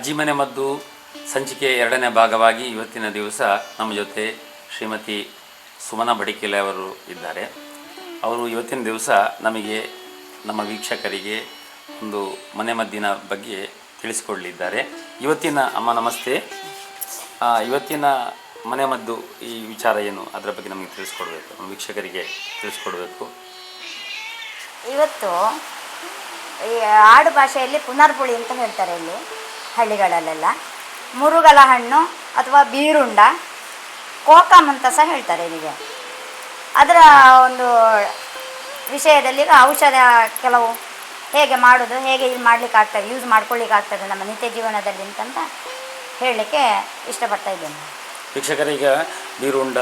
ಅಜ್ಜಿ ಮನೆ ಮದ್ದು ಸಂಚಿಕೆ ಎರಡನೇ ಭಾಗವಾಗಿ ಇವತ್ತಿನ ದಿವಸ ನಮ್ಮ ಜೊತೆ ಶ್ರೀಮತಿ ಸುಮನ ಬಡಿಕೆಲೆ ಅವರು ಇದ್ದಾರೆ. ಅವರು ಇವತ್ತಿನ ದಿವಸ ನಮಗೆ ನಮ್ಮ ವೀಕ್ಷಕರಿಗೆ ಒಂದು ಮನೆ ಮದ್ದಿನ ಬಗ್ಗೆ ತಿಳಿಸಿಕೊಡಲಿದ್ದಾರೆ. ಇವತ್ತಿನ, ಅಮ್ಮ ನಮಸ್ತೆ. ಇವತ್ತಿನ ಮನೆ ಮದ್ದು ಈ ವಿಚಾರ ಏನು? ಅದರ ಬಗ್ಗೆ ನಮಗೆ ತಿಳಿಸ್ಕೊಡ್ಬೇಕು. ನಮ್ಮ ವೀಕ್ಷಕರಿಗೆ ತಿಳಿಸ್ಕೊಡ್ಬೇಕು. ಇವತ್ತು ಈ ಆಡು ಭಾಷೆಯಲ್ಲಿ ಪುನರ್ಪುಳಿ ಅಂತ ಹೇಳ್ತಾರೆ ಇಲ್ಲಿ. ಹಳ್ಳಿಗಳಲ್ಲೆಲ್ಲ. ಮುರುಗಲ ಹಣ್ಣು ಅಥವಾ ಬೀರುಂಡ ಕೋಕಮ್ ಅಂತ ಸಹ ಹೇಳ್ತಾರೆ ನಿಮಗೆ ಅದರ ಒಂದು ವಿಷಯದಲ್ಲಿ ಔಷಧ ಕೆಲವು ಹೇಗೆ ಮಾಡೋದು, ಹೇಗೆ ಇದು ಮಾಡ್ಲಿಕ್ಕೆ ಆಗ್ತದೆ ಯೂಸ್ ಮಾಡ್ಕೊಳ್ಳಿಕ್ಕೆ ಆಗ್ತದೆ ನಮ್ಮ ನಿತ್ಯ ಜೀವನದಲ್ಲಿ ಅಂತಂತ ಹೇಳಲಿಕ್ಕೆ ಇಷ್ಟಪಡ್ತಾ ಇದ್ದೇನೆ. ವೀಕ್ಷಕರೀಗ ಬೀರುಂಡ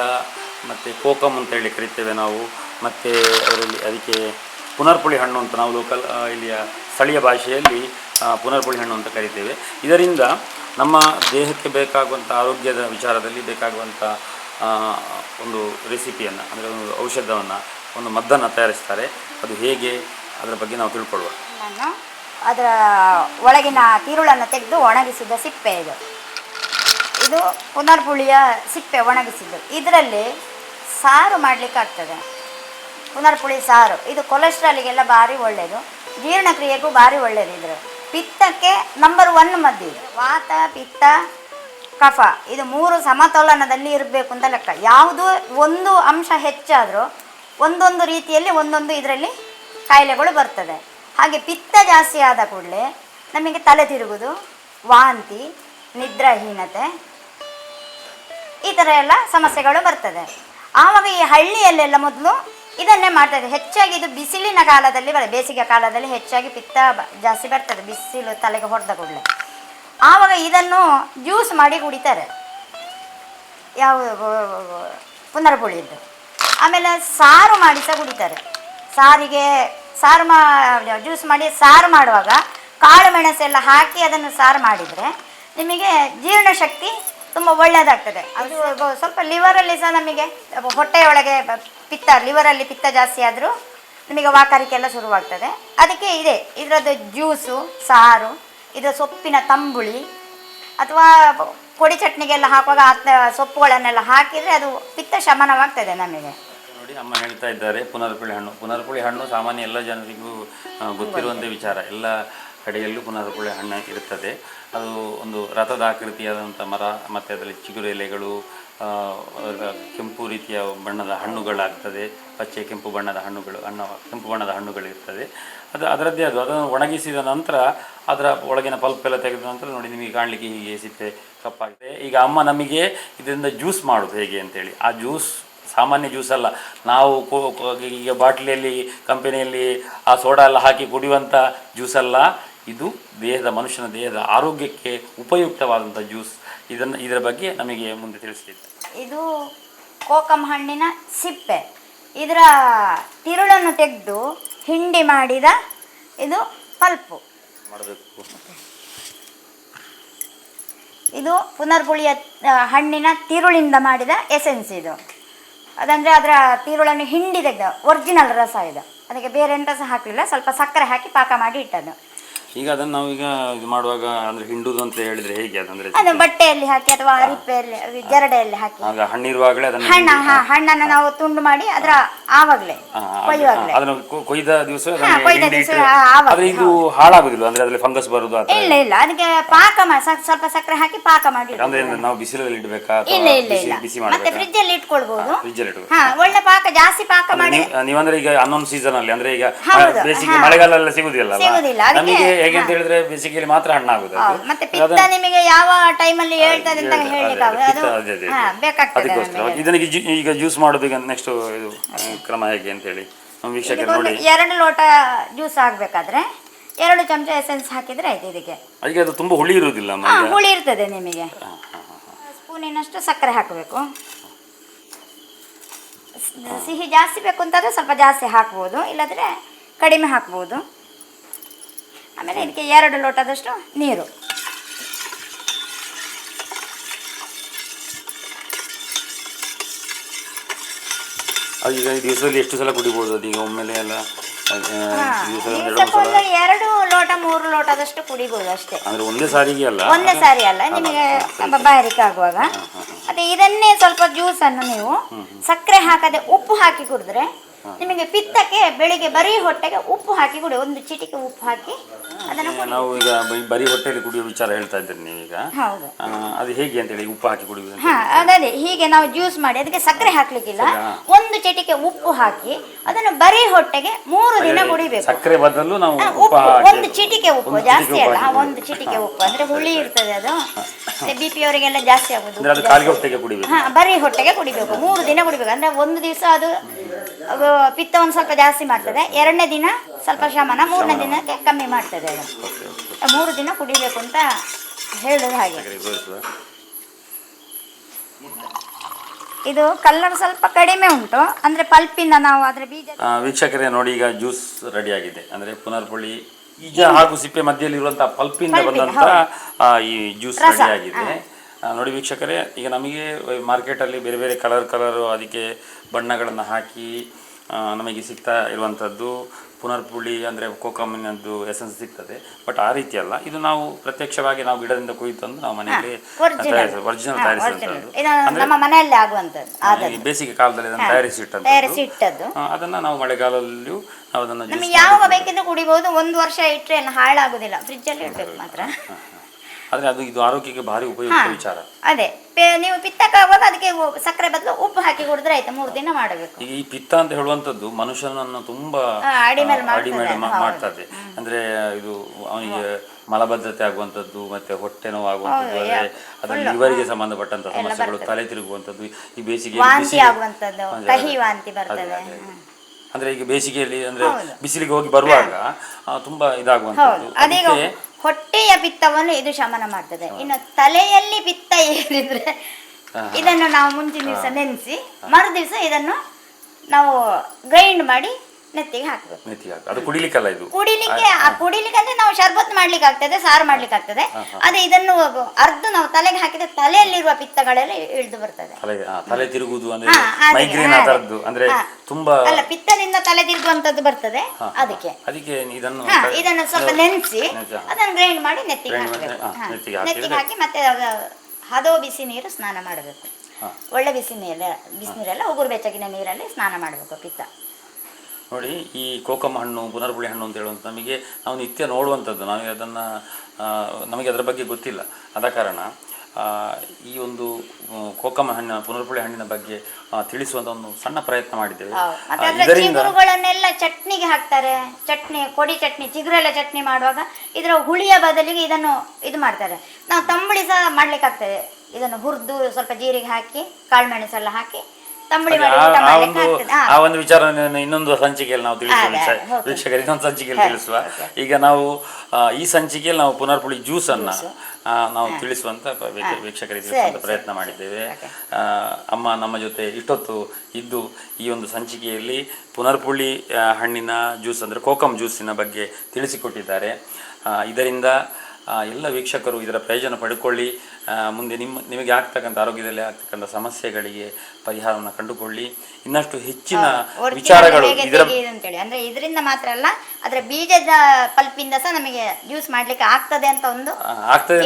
ಮತ್ತು ಕೋಕಮ್ ಅಂತ ಹೇಳಿ ಕರಿತೇವೆ ನಾವು. ಮತ್ತು ಅದರಲ್ಲಿ ಅದಕ್ಕೆ ಪುನರ್ಪುಳಿ ಹಣ್ಣು ಅಂತ ನಾವು ಲೋಕಲ್ ಇಲ್ಲಿಯ ಸ್ಥಳೀಯ ಭಾಷೆಯಲ್ಲಿ ಪುನರ್ಪುಳಿ ಹಣ್ಣು ಅಂತ ಕರಿತೇವೆ. ಇದರಿಂದ ನಮ್ಮ ದೇಹಕ್ಕೆ ಬೇಕಾಗುವಂಥ ಆರೋಗ್ಯದ ವಿಚಾರದಲ್ಲಿ ಬೇಕಾಗುವಂಥ ಒಂದು ರೆಸಿಪಿಯನ್ನು, ಅಂದರೆ ಒಂದು ಔಷಧವನ್ನು, ಒಂದು ಮದ್ದನ್ನು ತಯಾರಿಸ್ತಾರೆ. ಅದು ಹೇಗೆ, ಅದರ ಬಗ್ಗೆ ನಾವು ತಿಳ್ಕೊಳ್ಳುವ. ನಾನು ಅದರ ಒಳಗಿನ ತಿರುಳನ್ನು ತೆಗೆದು ಒಣಗಿಸಿದ ಸಿಪ್ಪೆ ಇದು. ಇದು ಪುನರ್ಪುಳಿಯ ಸಿಪ್ಪೆ ಒಣಗಿಸಿದ್ದು. ಇದರಲ್ಲಿ ಸಾರು ಮಾಡಲಿಕ್ಕೆ ಆಗ್ತದೆ. ಪುನರ್ಪುಳಿ ಸಾರು. ಇದು ಕೊಲೆಸ್ಟ್ರಾಲಿಗೆಲ್ಲ ಭಾರಿ ಒಳ್ಳೆಯದು ಜೀರ್ಣಕ್ರಿಯೆಗೂ ಭಾರಿ ಒಳ್ಳೆಯದು ಇದ್ರ ಪಿತ್ತಕ್ಕೆ ನಂಬರ್ ಒನ್ ಮದ್ದು. ವಾತ, ಪಿತ್ತ, ಕಫ. ಇದು ಮೂರು ಸಮತೋಲನದಲ್ಲಿ ಇರಬೇಕು ಅಂತ ಲೆಕ್ಕ. ಯಾವುದು ಒಂದು ಅಂಶ ಹೆಚ್ಚಾದರೂ ಒಂದೊಂದು ರೀತಿಯಲ್ಲಿ ಒಂದೊಂದು ಇದರಲ್ಲಿ ಕಾಯಿಲೆಗಳು ಬರ್ತದೆ. ಹಾಗೆ ಪಿತ್ತ ಜಾಸ್ತಿ ಆದ ಕೂಡಲೇ ನಮಗೆ ತಲೆ ತಿರುಗುದು, ವಾಂತಿ, ನಿದ್ರಾಹೀನತೆ, ಈ ಥರ ಎಲ್ಲ ಸಮಸ್ಯೆಗಳು ಬರ್ತದೆ. ಆವಾಗ ಈ ಹಳ್ಳಿಯಲ್ಲೆಲ್ಲ ಮೊದಲು ಇದನ್ನೇ ಮಾಡ್ತಾರೆ ಹೆಚ್ಚಾಗಿ ಇದು ಬಿಸಿಲಿನ ಕಾಲದಲ್ಲಿ ಬರ ಬೇಸಿಗೆ ಕಾಲದಲ್ಲಿ ಹೆಚ್ಚಾಗಿ ಪಿತ್ತ ಜಾಸ್ತಿ ಬರ್ತದೆ. ಬಿಸಿಲು ತಲೆಗೆ ಹೊಡೆದ ಕೂಡಲೇ. ಆವಾಗ ಇದನ್ನು ಜ್ಯೂಸ್ ಮಾಡಿ ಕುಡಿತಾರೆ. ಯಾವ ಪುನರ್ಪುಳಿದ್ದು ಆಮೇಲೆ ಸಾರು ಮಾಡಿ ಸಹ ಕುಡಿತಾರೆ. ಸಾರಿಗೆ, ಸಾರು ಮಾ, ಜ್ಯೂಸ್ ಮಾಡಿ ಸಾರು ಮಾಡುವಾಗ ಕಾಳು ಮೆಣಸೆಲ್ಲ ಹಾಕಿ ಅದನ್ನು ಸಾರು ಮಾಡಿದರೆ ನಿಮಗೆ ಜೀರ್ಣಶಕ್ತಿ ತುಂಬ ಒಳ್ಳೆಯದಾಗ್ತದೆ ಅದು ಸ್ವಲ್ಪ ಲಿವರಲ್ಲಿ ಸಹ ನಮಗೆ ಹೊಟ್ಟೆಯೊಳಗೆ ಪಿತ್ತ, ಲಿವರಲ್ಲಿ ಪಿತ್ತ ಜಾಸ್ತಿ ಆದರೂ ನಿಮಗೆ ವಾಕರಿಕೆ ಎಲ್ಲ ಶುರುವಾಗ್ತದೆ. ಅದಕ್ಕೆ ಇದೆ, ಇದರದ್ದು ಜ್ಯೂಸು, ಸಾರು, ಇದರ ಸೊಪ್ಪಿನ ತಂಬುಳಿ, ಅಥವಾ ಪುಡಿ ಚಟ್ನಿಗೆಲ್ಲ ಹಾಕುವಾಗ ಸೊಪ್ಪುಗಳನ್ನೆಲ್ಲ ಹಾಕಿದರೆ ಅದು ಪಿತ್ತ ಶಮನವಾಗ್ತದೆ ನಮಗೆ. ಅಮ್ಮ ಹೇಳ್ತಾ ಇದ್ದಾರೆ, ಪುನರ್ಪುಳಿ ಹಣ್ಣು. ಪುನರ್ಪುಳಿ ಹಣ್ಣು ಸಾಮಾನ್ಯ ಎಲ್ಲ ಜನರಿಗೂ ಗೊತ್ತಿರುವಂಥ ವಿಚಾರ. ಎಲ್ಲ ಕಡೆಯಲ್ಲೂ ಕೊಳೆ ಹಣ್ಣು ಇರುತ್ತದೆ. ಅದು ಒಂದು ರಥದ ಆಕೃತಿಯಾದಂಥ ಮರ, ಮತ್ತು ಅದರಲ್ಲಿ ಚಿಗುರು ಎಲೆಗಳು ಕೆಂಪು ರೀತಿಯ ಬಣ್ಣದ ಹಣ್ಣುಗಳಾಗ್ತದೆ. ಪಚ್ಚೆ ಕೆಂಪು ಬಣ್ಣದ ಹಣ್ಣುಗಳು, ಹಣ್ಣು, ಕೆಂಪು ಬಣ್ಣದ ಹಣ್ಣುಗಳು ಇರ್ತದೆ ಅದು ಅದರದ್ದೇ ಅದು, ಅದನ್ನು ಒಣಗಿಸಿದ ನಂತರ ಅದರ ಒಳಗಿನ ಪಲ್ಪ್ ಎಲ್ಲ ತೆಗೆದ ನಂತರ ನೋಡಿ ನಿಮಗೆ ಕಾಣಲಿಕ್ಕೆ ಹೀಗೆ ಸಿಪ್ಪೆ ಕಪ್ಪಾಗಿದೆ. ಈಗ ಅಮ್ಮ ನಮಗೆ ಇದರಿಂದ ಜ್ಯೂಸ್ ಮಾಡೋದು ಹೇಗೆ ಅಂತೇಳಿ. ಆ ಜ್ಯೂಸ್ ಸಾಮಾನ್ಯ ಜ್ಯೂಸ್ ಅಲ್ಲ. ನಾವು ಈಗ ಬಾಟ್ಲಿಯಲ್ಲಿ, ಕಂಪನಿಯಲ್ಲಿ ಆ ಸೋಡಾ ಎಲ್ಲ ಹಾಕಿ ಕುಡಿಯುವಂಥ ಅಲ್ಲ. ಇದು ದೇಹದ ಮನುಷ್ಯನ ದೇಹದ ಆರೋಗ್ಯಕ್ಕೆ ಉಪಯುಕ್ತವಾದಂಥ ಜ್ಯೂಸ್. ಇದನ್ನು ಇದರ ಬಗ್ಗೆ ನಮಗೆ ಮುಂದೆ ತಿಳಿಸ್ತಿದ್ದೆ ಇದು ಕೋಕಮ್ ಹಣ್ಣಿನ ಸಿಪ್ಪೆ. ಇದರ ತಿರುಳನ್ನು ತೆಗೆದು ಹಿಂಡಿ ಮಾಡಿದ ಇದು ಪಲ್ಪು. ಮಾಡಬೇಕು. ಇದು ಪುನರ್ಗುಳಿಯ ಹಣ್ಣಿನ ತಿರುಳಿಂದ ಮಾಡಿದ ಎಸೆನ್ಸ್ ಇದು. ಅದಂದರೆ ಅದರ ತಿರುಳನ್ನು ಹಿಂಡಿ ತೆಗೆದ ಒರಿಜಿನಲ್ ರಸ ಇದು. ಅದಕ್ಕೆ ಬೇರೆ ಎಂತ ಸಹ ಹಾಕಲಿಲ್ಲ ಸ್ವಲ್ಪ ಸಕ್ಕರೆ ಹಾಕಿ ಪಾಕ ಮಾಡಿ ಇಟ್ಟದ್ದು. ಈಗ ಅದನ್ನ ನಾವೀಗ ಇದು ಮಾಡುವಾಗ ಅಂದ್ರೆ ಹಿಂಡುದು ಅಂತ ಹೇಳಿದ್ರೆ ಹೇಗೆ ಅದಂದ್ರೆ ಅದು ಬಟ್ಟೆಯಲ್ಲಿ ಹಾಕಿ ಅಥವಾ ಅರಿಪೆಯಲ್ಲಿ ಜರಡೆಯಲ್ಲಿ ಹಾಕಿ. ಆಗ ಹಣ್ಣಿರುವಾಗಲೇ ಅದನ್ನ ಹಣ್ಣ ಹಾ ಹಣ್ಣನ್ನು ನಾವು ತುಂಡು ಮಾಡಿ ಅದರ ಆವಾಗಲೇ ಆ, ಕೊಯ್ಯುವಾಗಲೇ. ಅದನ್ನ ಕೊಯ್- ಕೊಯ್ದ ದಿವಸ ಅದನ್ನ ಕೊಯ್ದ ಹಿಂಡಿ ದಿವಸ ಇಟ್ಟರೆ ಆವಾಗ, ಆದರೆ ಇದು ಹಾಳಾಗುದಿಲ್ಲ ಅಂದ್ರೆ ಅದರಲ್ಲಿ ಫಂಗಸ್ ಬರುದು ಅಂತ ಇಲ್ಲ ಇಲ್ಲ ಅದಕ್ಕೆ ಪಾಕ ಮಾಡಿ ಸ್ವಲ್ಪ ಸಕ್ಕರೆ ಹಾಕಿ ಪಾಕ ಮಾಡಿ. ಅಂದ್ರೆ ನಾವು ಬಿಸಿಲಲ್ಲಿ ಇಡಬೇಕಾ ಇಲ್ಲ ಇಲ್ಲ ಬಿಸಿ ಇಲ್ಲ. ಬಿಸಿ ಮತ್ತೆ ಮಾಡಬೇಕಾ ಫ್ರಿಜ್ ಅಲ್ಲಿ ಇಟ್ಕೊಳ್ಬಹುದು ಫ್ರಿಜ್ಜಲ್ಲಿ ಇಡಬೇಕು ಹಾ ಒಳ್ಳೆ ಪಾಕ ಜಾಸ್ತಿ ಪಾಕ ಮಾಡಿ ನೀವು- ನೀವಂದ್ರೆ ಈಗ ಅನ್ನೋನ್ ಸೀಸನ್ ಅಲ್ಲಿ ಅಂದ್ರೆ ಈಗ ಹೌದು, ಬೇಸಿಗೆ ಹಾ. ಮಳೆಗಾಲ ಸಿಗುದಿಲ್ಲ ಅಲ್ವಾ? ಸಿಗುದಿಲ್ಲ, ಅದಕ್ಕೆ- ನಮಗೆ ಹೇಗೆ ಅಂತ ಹೇಳಿದ್ರೆ ಬೇಸಿಗೆಯಲ್ಲಿ ಮಾತ್ರ ಹಣ್ಣಾಗುದು. ಹೌದು. ಮತ್ತೆ ಪಿತ್ತ ನಿಮಗೆ ಯಾವ ಟೈಮಲ್ಲಿ ಹೇಳ್ತದೆ ಅಂತ ಅದೇ, ಅದು ಹಾ ಬೇಕಾಗ್ತದೆ ಅದಕ್ಕೋಸ್ಕರ. ನಮಗೆ. ಇದನ್ನ ಈಗ ಜ್ಯೂಸ್ ಮಾಡೋದು ಈಗ ನೆಕ್ಸ್ಟ್ ಇದು ಆ, ಕ್ರಮ ಹೇಗೆ ಅಂತ ಹೇಳಿ. ನಮ್ಮ ವೀಕ್ಷಕರು ಇದಕ್ಕೊಂದು ನೋಡಿ. ಎರಡು ಲೋಟ ಜ್ಯೂಸ್ ಆಗ್ಬೇಕಾದ್ರೆ ಎರಡು ಚಮಚ ಎಸೆನ್ಸ್ ಹಾಕಿದ್ರೆ ಆಯ್ತು ಇದಕ್ಕೆ. ಅದಕ್ಕೆ ಅದು ತುಂಬಾ ಹುಳಿ ಇರುವುದಿಲ್ಲ ಹಾ ಹುಳಿ ಇರ್ತದೆ ನಿಮಗೆ. ಸ್ಪೂನಿನಷ್ಟು ಸಕ್ಕರೆ ಹಾಕಬೇಕು. ಸಿಹಿ ಜಾಸ್ತಿ ಬೇಕು ಅಂತಂದ್ರೆ ಸ್ವಲ್ಪ ಜಾಸ್ತಿ ಹಾಕ್ಬೋದು ಇಲ್ಲದ್ರೆ ಕಡಿಮೆ ಹಾಕ್ಬೋದು. ಆಮೇಲೆ ಇದಕ್ಕೆ ಎರಡು ಲೋಟದಷ್ಟು ನೀರು. ಈಗ ದಿವಸದಲ್ಲಿ ಎಷ್ಟು ಸಲ ಕುಡಿಬೋದು? ಅದೀಗ ಒಮ್ಮೆಲೆ ಎಲ್ಲ ಎರಡು ಲೋಟ ಮೂರು ಲೋಟದಷ್ಟು ಕುಡಿಬೋದು ಅಷ್ಟೇ. ಅಂದ್ರೆ ಒಂದೇ ಸಾರಿಗೆ ಅಲ್ಲ? ಒಂದೇ ಸಾರಿ ಅಲ್ಲ ನಿಮಗೆ ಬಾಯಾರಿಕೆ ಆಗುವಾಗ ಮತ್ತೆ ಇದನ್ನೇ ಸ್ವಲ್ಪ ಜ್ಯೂಸನ್ನು ನೀವು ಸಕ್ಕರೆ ಹಾಕದೆ ಉಪ್ಪು ಹಾಕಿ ಕುಡಿದ್ರೆ ನಿಮಗೆ ಪಿತ್ತಕ್ಕೆ ಬೆಳಿಗ್ಗೆ ಬರೀ ಹೊಟ್ಟೆಗೆ ಉಪ್ಪು ಹಾಕಿ ಕುಡಿ ಒಂದು ಚಿಟಿಕೆ ಉಪ್ಪು ಹಾಕಿ ಅದನ್ನು ಕುಡಿ. ನಾವು ಈಗ ಬರಿ ಬರೀ ಹೊಟ್ಟೆಯಲ್ಲಿ ಕುಡಿಯೋ ವಿಚಾರ ಹೇಳ್ತಾ ಇದ್ದೀರಿ ನೀವೀಗ. ಹೌದು. ಆ, ಅದು ಹೇಗೆ ಅಂತೇಳಿ ಉಪ್ಪು ಹಾಕಿ ಕುಡಿಯುವುದು ಅಂತ ಹಾ ಅದೇ ಹೀಗೆ ನಾವು ಜ್ಯೂಸ್ ಮಾಡಿ ಅದಕ್ಕೆ ಸಕ್ಕರೆ ಹಾಕ್ಲಿಕ್ಕಿಲ್ಲ. ಒಂದು ಚಿಟಿಕೆ ಉಪ್ಪು ಹಾಕಿ ಅದನ್ನು ಬರೀ ಹೊಟ್ಟೆಗೆ ಮೂರು ದಿನ ಕುಡಿಬೇಕು. ಸಕ್ಕರೆ ಬದಲು ನಾವು ಉಪ್ಪು ಉಪ್ಪು ಹಾಕಿ ಒಂದು ಚಿಟಿಕೆ ಉಪ್ಪು ಒಂದು ಜಾಸ್ತಿ ಚಿಟಿಕೆ ಅಲ್ಲ ಹಾಕಿ ಒಂದು ಚಿಟಿಕೆ ಉಪ್ಪು ಅಂದ್ರೆ ಹುಳಿ ಇರ್ತದೆ ಅದು. ಬಿ ಪಿ ಅವರಿಗೆಲ್ಲ ಜಾಸ್ತಿ ಆಗುದು ಅಂದ್ರೆ ಅದು ಖಾಲಿ ಹೊಟ್ಟೆಗೆ ಕುಡಿಬೇಕು. ಹಾ ಬರೀ ಹೊಟ್ಟೆಗೆ ಕುಡಿಬೇಕು. ಮೂರು ದಿನ ಕುಡಿಬೇಕು. ಅಂದ್ರೆ ಒಂದು ದಿವಸ ಅದು ಪಿತ್ತ ಒಂದು ಸ್ವಲ್ಪ ಜಾಸ್ತಿ ಮಾಡ್ತದೆ. ಎರಡನೇ ದಿನ ಸ್ವಲ್ಪ ಶಮನ ಮೂರನೇ ದಿನಕ್ಕೆ ಕಮ್ಮಿ ಮಾಡ್ತದೆ ಅದು. ಮೂರು ದಿನ ಕುಡಿಬೇಕು ಅಂತ ಹೇಳೋದು ಹಾಗೆ. ಇದು ಕಲರ್ ಸ್ವಲ್ಪ ಕಡಿಮೆ ಉಂಟು. ಅಂದ್ರೆ ಪಲ್ಪಿಂದ ನಾವು ಅದ್ರ ಬೀಜ ವೀಕ್ಷಕರೇ ನೋಡಿ ಈಗ ಜ್ಯೂಸ್ ರೆಡಿ ಆಗಿದೆ ಅಂದ್ರೆ ಪುನರ್ಪುಳಿ ಈಜ ಹಾಗೂ ಸಿಪ್ಪೆ ಮಧ್ಯದಲ್ಲಿ ಇರುವಂತಹ ಪಲ್ಪಿಂದ, ಬಂದಂತ ಈ ಜ್ಯೂಸ್ ರೆಡಿ ಆಗಿದೆ ನೋಡಿ ವೀಕ್ಷಕರೇ ಈಗ ನಮಗೆ ಮಾರ್ಕೆಟಲ್ಲಿ ಬೇರೆ ಬೇರೆ ಕಲರ್ ಕಲರ್ ಅದಕ್ಕೆ ಬಣ್ಣಗಳನ್ನು ಹಾಕಿ ನಮಗೆ ಸಿಗ್ತಾ ಇರುವಂಥದ್ದು ಪುನರ್ಪುಳಿ ಅಂದರೆ ಕೋಕಮ್ಮಿನದ್ದು ಎಸೆನ್ಸ್ ಸಿಗ್ತದೆ. ಬಟ್ ಆ ರೀತಿ ಅಲ್ಲ ಇದು ನಾವು ಪ್ರತ್ಯಕ್ಷವಾಗಿ ನಾವು ಗಿಡದಿಂದ ಕುಯ್ದು ತಂದು ನಾವು ಮನೆಯಲ್ಲಿ ಒರಿಜಿನಲ್ ಒರಿಜಿನಲ್ ಈ ಬೇಸಿಗೆ ಕಾಲದಲ್ಲಿ ಅದನ್ನು ತಯಾರಿಸಿ ತಯಾರಿಸಿ ಇಟ್ಟದ್ದು ಅದನ್ನ ನಾವು ಮಳೆಗಾಲದಲ್ಲಿಯೂ ನಾವು ಅದನ್ನು ಯಾವಾಗ ಬೇಕಿದ್ರೂ ಕುಡಿಬಹುದು ಒಂದು ವರ್ಷ ಇಟ್ಟರೆ ಹಾಳಾಗೋದಿಲ್ಲ. ಹಾಳಾಗುದಿಲ್ಲ ಫ್ರಿಜ್ಜಲ್ಲಿ ಇಡಬೇಕು ಮಾತ್ರ. ಆದರೆ ಅದು ಇದು ಆರೋಗ್ಯಕ್ಕೆ ಭಾರಿ ಉಪಯುಕ್ತ ವಿಚಾರ. ಅದೇ. ಪೆ- ನೀವು ಪಿತ್ತಕ್ಕಾಗುವಾಗ ಅದಕ್ಕೆ ಉ- ಸಕ್ಕರೆ ಬದಲು ಉಪ್ಪು ಹಾಕಿ ಕುಡಿದ್ರೆ ಆಯ್ತು ಮೂರು ದಿನ ಮಾಡಬೇಕು. ಈಗ ಈ ಪಿತ್ತ ಅಂತ ಹೇಳುವಂತದ್ದು ಮನುಷ್ಯನನ್ನು ತುಂಬಾ ಆ, ಅಡಿಮೇಲ್ ಆ, ಅಡಿಮೇಲ್ ಮಾ- ಮಾಡ್ತದೆ, ಮಾಡ್ತದೆ ಅಂದ್ರೆ ಇದು ಅವನಿಗೆ ಮಲಬದ್ಧತೆ ಆಗುವಂಥದ್ದು ಮತ್ತೆ ಹೊಟ್ಟೆ ನೋವು ಆಗುವಂಥದ್ದು ಹೌದು, ಲಿವರ್ಗೆ ಸಂಬಂಧಪಟ್ಟಂತ ಸಮಸ್ಯೆಗಳು ತಲೆ ತಿರುಗುವಂಥದ್ದು ಈ ಬೇಸಿಗೆ ವಾಂತಿ ಆಗುವಂಥದ್ದು ಕಹಿ ವಾಂತಿ ಬರ್ತದೆ. ಅಂದ್ರೆ ಈಗ ಬೇಸಿಗೆಯಲ್ಲಿ ಅಂದ್ರೆ ಬಿಸಿಲಿಗೆ ಹೋಗಿ ಬರುವಾಗ ಆ, ತುಂಬಾ ಇದಾಗುವಂಥದ್ದು. ಹೌದು. ಅದೀಗ ಅದಕ್ಕೆ ಹೊಟ್ಟೆಯ ಪಿತ್ತವನ್ನು ಇದು ಶಮನ ಮಾಡ್ತದೆ. ಇನ್ನು ತಲೆಯಲ್ಲಿ ಪಿತ್ತ ಏರಿದ್ರೆ ಇದನ್ನು ನಾವು ಮುಂಚಿನ ದಿವಸ ನೆನೆಸಿ ಮರು ದಿವಸ ಇದನ್ನು ನಾವು ಗ್ರೈಂಡ್ ಮಾಡಿ ನೆತ್ತಿಗೆ ಹಾಕ್ಬೇಕು. ನೆತ್ತಿಗೆ ಹಾಕು. ಅದು ಕುಡಿಲಿಕ್ಕಲ್ಲ ಇದು? ಕುಡಿಲಿಕ್ಕೆ ಆ ಕುಡಿಲಿಕ್ಕೆ ಅಂದ್ರೆ ನಾವು ಶರ್ಬತ್ ಮಾಡ್ಲಿಕ್ಕೆ ಆಗ್ತದೆ ಸಾರು ಮಾಡ್ಲಿಕ್ಕೆ ಆಗ್ತದೆ ಅದೇ ಇದನ್ನು ಅರ್ಧ ನಾವು ತಲೆಗೆ ಹಾಕಿದ್ರೆ ತಲೆಯಲ್ಲಿರುವ ಪಿತ್ತಗಳೆಲ್ಲ ಇಳಿದು ಬರ್ತದೆ. ತಲೆ ಆ, ತಲೆ ತಿರುಗುವುದು ಅಂದ್ರೆ ಹಾ, ಅದೇ, ಮೈಗ್ರೇನ್ ಆ ಅದೇ. ಥರದ್ದು ಅಂದ್ರೆ ಹಾ. ತುಂಬಾ ಅಲ್ಲ ಪಿತ್ತದಿಂದ ತಲೆ ತಿರುಗುವಂತದ್ದು ಬರ್ತದೆ ಅದಕ್ಕೆ. ಅದಕ್ಕೆ ಇದನ್ನು ಹಾ ಇದನ್ನು ಸ್ವಲ್ಪ ನೆನೆಸಿ ನೆನ್ಸಿ, ಹಾ. ಅದನ್ನು ಗ್ರೈಂಡ್ ಮಾಡಿ ನೆತ್ತಿಗೆ Grind ಮಾಡಿ, ಹಾಕಬೇಕು. ಹಾ. ನೆತ್ತಿಗೆ ನೆತ್ತಿಗೆ ಹಾಕಿ ಮತ್ತೆ ಅದು ಹದೋ ಬಿಸಿ ನೀರು ಸ್ನಾನ ಮಾಡಬೇಕು. ಹಾ. ಒಳ್ಳೆ ಬಿಸಿ ನೀರು ಬಿಸಿನೀರೆಲ್ಲ ಉಗುರು ಬೆಚ್ಚಗಿನ ನೀರಲ್ಲಿ ಸ್ನಾನ ಮಾಡಬೇಕು ಪಿತ್ತ. ನೋಡಿ ಈ ಕೋಕಮ್ ಹಣ್ಣು ಪುನರ್ಬುಳಿ ಹಣ್ಣು ಅಂತ ಹೇಳುವಂಥ ನಮಗೆ ನಾವು ನಿತ್ಯ ನೋಡುವಂಥದ್ದು. ನಮಗೆ ಅದನ್ನು ನಮಗೆ ಅದರ ಬಗ್ಗೆ ಗೊತ್ತಿಲ್ಲ. ಆದ ಕಾರಣ ಈ ಒಂದು ಕೋಕಮ್ಮ ಕೋಕಮ ಹಣ್ಣಿನ ಪುನರ್ಪುಳಿ ಹಣ್ಣಿನ ಬಗ್ಗೆ ತಿಳಿಸುವಂತ ಒಂದು ಸಣ್ಣ ಪ್ರಯತ್ನ ಮಾಡಿದ್ದೇವೆ. ಇದರಿಂದ ಚಿಗುರುಗಳನ್ನೆಲ್ಲ ಚಟ್ನಿಗೆ ಹಾಕ್ತಾರೆ. ಚಟ್ನಿ ಕೊಡಿ ಚಟ್ನಿ ಚಿಗುರೆಲ್ಲ ಚಟ್ನಿ ಮಾಡುವಾಗ ಇದರ ಹುಳಿಯ ಬದಲಿಗೆ ಇದನ್ನು ಇದು ಮಾಡ್ತಾರೆ. ನಾವು ತಂಬುಳಿ ಸಹ ಮಾಡ್ಲಿಕ್ಕೆ ಆಗ್ತದೆ ಇದನ್ನು ಹುರಿದು ಸ್ವಲ್ಪ ಜೀರಿಗೆ ಹಾಕಿ ಕಾಳುಮೆಣಸೆಲ್ಲ ಹಾಕಿ ತಂಬುಳಿ ಅದೇ ಮಾಡಿ ಆ- ಊಟ ಆ ಮಾಡ್ಲಿಕ್ಕೆ ಒಂದು ಆಗ್ತದೆ. ಹಾ. ಆ ಒಂದು ವಿಚಾರವನ್ನು ಇನ್ನೊಂದು ಸಂಚಿಕೆಯಲ್ಲಿ ನಾವು ತಿಳಿಸುವ ವಿಚಾರ. ವೀಕ್ಷಕರಿಗೆ ಇನ್ನೊಂದು ಸಂಚಿಕೆಯಲ್ಲಿ ತಿಳಿಸುವ. ಈಗ ನಾವು ಆ, ಈ ಸಂಚಿಕೆಯಲ್ಲಿ ನಾವು ಪುನರ್ಪುಳಿ ಜ್ಯೂಸ್. ಅನ್ನ ಆ, ನಾವು ತಿಳಿಸುವಂತ ಪ- ವೀಕ್ಷ- ವೀಕ್ಷಕರಿಗೆ ತಿಳಿಸುವಂತ ಸರಿ, ಪ್ರಯತ್ನ ಮಾಡಿದ್ದೇವೆ. ಆ, ಅಮ್ಮ ನಮ್ಮ ಜೊತೆ ಇಷ್ಟೊತ್ತು ಇದ್ದು ಈ ಒಂದು ಸಂಚಿಕೆಯಲ್ಲಿ ಪುನರ್ಪುಳಿ ಆ, ಹಣ್ಣಿನ ಜ್ಯೂಸ್ ಅಂದ್ರೆ ಕೋಕಮ್ ಜ್ಯೂಸಿನ ಬಗ್ಗೆ ತಿಳಿಸಿಕೊಟ್ಟಿದ್ದಾರೆ. ಆ, ಇದರಿಂದ ಆ, ಎಲ್ಲ ವೀಕ್ಷಕರು ಇದರ ಪ್ರಯೋಜನ ಪಡ್ಕೊಳ್ಳಿ. ಮುಂದೆ ನಿಮ್ಮ ನಿಮಗೆ ಆಗ್ತಕ್ಕಂಥ ಆರೋಗ್ಯದಲ್ಲಿ ಆಗ್ತಕ್ಕಂಥ ಸಮಸ್ಯೆಗಳಿಗೆ ಪರಿಹಾರವನ್ನು ಕಂಡುಕೊಳ್ಳಿ. ಇನ್ನಷ್ಟು ಹೆಚ್ಚಿನ ವಿಚಾರಗಳು ಇದರ ಅಂತೇಳಿ ಅಂದ್ರೆ ಇದರಿಂದ ಮಾತ್ರ ಅಲ್ಲ ಅದರ ಬೀಜದ ಪಲ್ಪಿಂದ ಸಹ ನಮಗೆ ಜ್ಯೂಸ್ ಮಾಡ್ಲಿಕ್ಕೆ ಆಗ್ತದೆ ಅಂತ ಒಂದು ಆಗ್ತದೆ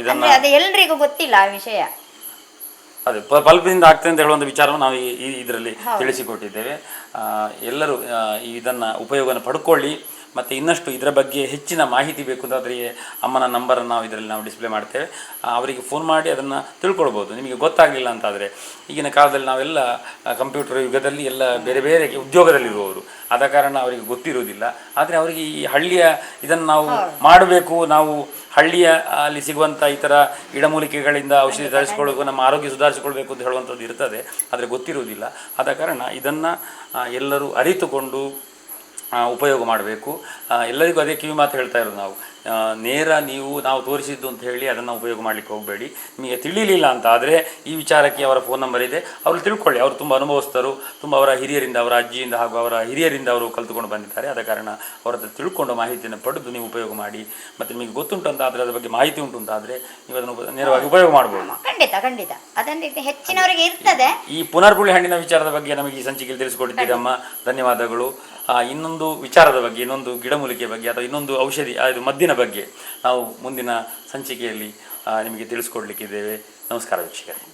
ಇದನ್ನ ಅದು ಎಲ್ರಿಗೂ ಗೊತ್ತಿಲ್ಲ ಆ ವಿಷಯ. ಅದೇ ಪಲ್ಪದಿಂದ ಪಲ್ಪಿನಿಂದ ಆಗ್ತದೆ ಅಂತ ಹೇಳುವಂಥ ವಿಚಾರವನ್ನು ನಾವು ಈ ಇದರಲ್ಲಿ ತಿಳಿಸಿಕೊಟ್ಟಿದ್ದೇವೆ. ಆ, ಎಲ್ಲರೂ ಇದನ್ನು ಇದನ್ನ ಉಪಯೋಗನ ಪಡ್ಕೊಳ್ಳಿ. ಮತ್ತು ಇನ್ನಷ್ಟು ಇದರ ಬಗ್ಗೆ ಹೆಚ್ಚಿನ ಮಾಹಿತಿ ಬೇಕು ಅಂತಾದರೆ ಅಮ್ಮನ ನಂಬರನ್ನು ನಾವು ಇದರಲ್ಲಿ ನಾವು ಡಿಸ್ಪ್ಲೇ ಮಾಡ್ತೇವೆ. ಅವರಿಗೆ ಫೋನ್ ಮಾಡಿ ಅದನ್ನು ತಿಳ್ಕೊಳ್ಬೋದು. ನಿಮಗೆ ಗೊತ್ತಾಗಲಿಲ್ಲ ಅಂತಾದರೆ ಈಗಿನ ಕಾಲದಲ್ಲಿ ನಾವೆಲ್ಲ ಕಂಪ್ಯೂಟರ್ ಯುಗದಲ್ಲಿ ಎಲ್ಲ ಬೇರೆ ಬೇರೆ ಉದ್ಯೋಗದಲ್ಲಿರುವವರು ಆದ ಕಾರಣ ಅವರಿಗೆ ಗೊತ್ತಿರುವುದಿಲ್ಲ. ಆದರೆ ಅವರಿಗೆ ಈ ಹಳ್ಳಿಯ ಇದನ್ನು ನಾವು ಮಾಡಬೇಕು. ನಾವು ಹಳ್ಳಿಯ ಅಲ್ಲಿ ಸಿಗುವಂಥ ಈ ಥರ ಗಿಡಮೂಲಿಕೆಗಳಿಂದ ಔಷಧಿ ತರಿಸ್ಕೊಳ್ಬೇಕು ನಮ್ಮ ಆರೋಗ್ಯ ಸುಧಾರಿಸಿಕೊಳ್ಬೇಕು ಅಂತ ಹೇಳುವಂಥದ್ದು ಇರ್ತದೆ. ಆದರೆ ಗೊತ್ತಿರುವುದಿಲ್ಲ. ಆದ ಕಾರಣ ಇದನ್ನು ಎಲ್ಲರೂ ಅರಿತುಕೊಂಡು ಉಪಯೋಗ ಮಾಡಬೇಕು. ಎಲ್ಲರಿಗೂ ಅದೇ ಕಿವಿ ಮಾತು ಹೇಳ್ತಾ ಇರೋದು ನಾವು. ನೇರ ನೀವು ನಾವು ತೋರಿಸಿದ್ದು ಅಂತ ಹೇಳಿ ಅದನ್ನು ಉಪಯೋಗ ಮಾಡಲಿಕ್ಕೆ ಹೋಗಬೇಡಿ. ನಿಮಗೆ ತಿಳಿಲಿಲ್ಲ ಅಂತ ಆದರೆ ಈ ವಿಚಾರಕ್ಕೆ ಅವರ ಫೋನ್ ನಂಬರ್ ಇದೆ. ಅವರು ತಿಳ್ಕೊಳ್ಳಿ. ಅವರು ತುಂಬ ಅನುಭವಿಸ್ತರು ತುಂಬ ಅವರ ಹಿರಿಯರಿಂದ ಅವರ ಅಜ್ಜಿಯಿಂದ ಹಾಗೂ ಅವರ ಹಿರಿಯರಿಂದ ಅವರು ಕಲ್ತುಕೊಂಡು ಬಂದಿದ್ದಾರೆ. ಆದ ಕಾರಣ ಅವರ ಹತ್ರ ತಿಳ್ಕೊಂಡು ಮಾಹಿತಿಯನ್ನು ಪಡೆದು ನೀವು ಉಪಯೋಗ ಮಾಡಿ. ಮತ್ತು ನಿಮಗೆ ಗೊತ್ತುಂಟು ಅಂತ ಆದರೆ ಅದರ ಬಗ್ಗೆ ಮಾಹಿತಿ ಉಂಟು ಅಂತ ಆದರೆ ನೀವು ಅದನ್ನು ನೇರವಾಗಿ ಉಪಯೋಗ ಮಾಡ್ಬೋದು. ಖಂಡಿತ ಖಂಡಿತ. ಅದನ್ನು ಹೆಚ್ಚಿನವರಿಗೆ ಇರ್ತದೆ. ಈ ಪುನರ್ಗುಳಿ ಹಣ್ಣಿನ ವಿಚಾರದ ಬಗ್ಗೆ ನಮಗೆ ಈ ಸಂಚಿಕೆಯಲ್ಲಿ ತಿಳಿಸ್ಕೊಟ್ಟಿದ್ದೀರಮ್ಮ. ಧನ್ಯವಾದಗಳು. ಇನ್ನೊಂದು ವಿಚಾರದ ಬಗ್ಗೆ ಇನ್ನೊಂದು ಗಿಡಮೂಲಿಕೆ ಬಗ್ಗೆ ಅಥವಾ ಇನ್ನೊಂದು ಔಷಧಿ ಅದು ಮದ್ದಿನ ಬಗ್ಗೆ ನಾವು ಮುಂದಿನ ಸಂಚಿಕೆಯಲ್ಲಿ ಆ, ನಿಮಗೆ ತಿಳಿಸ್ಕೊಡ್ಲಿಕ್ಕಿದ್ದೇವೆ. ನಮಸ್ಕಾರ ವೀಕ್ಷಕರೇ.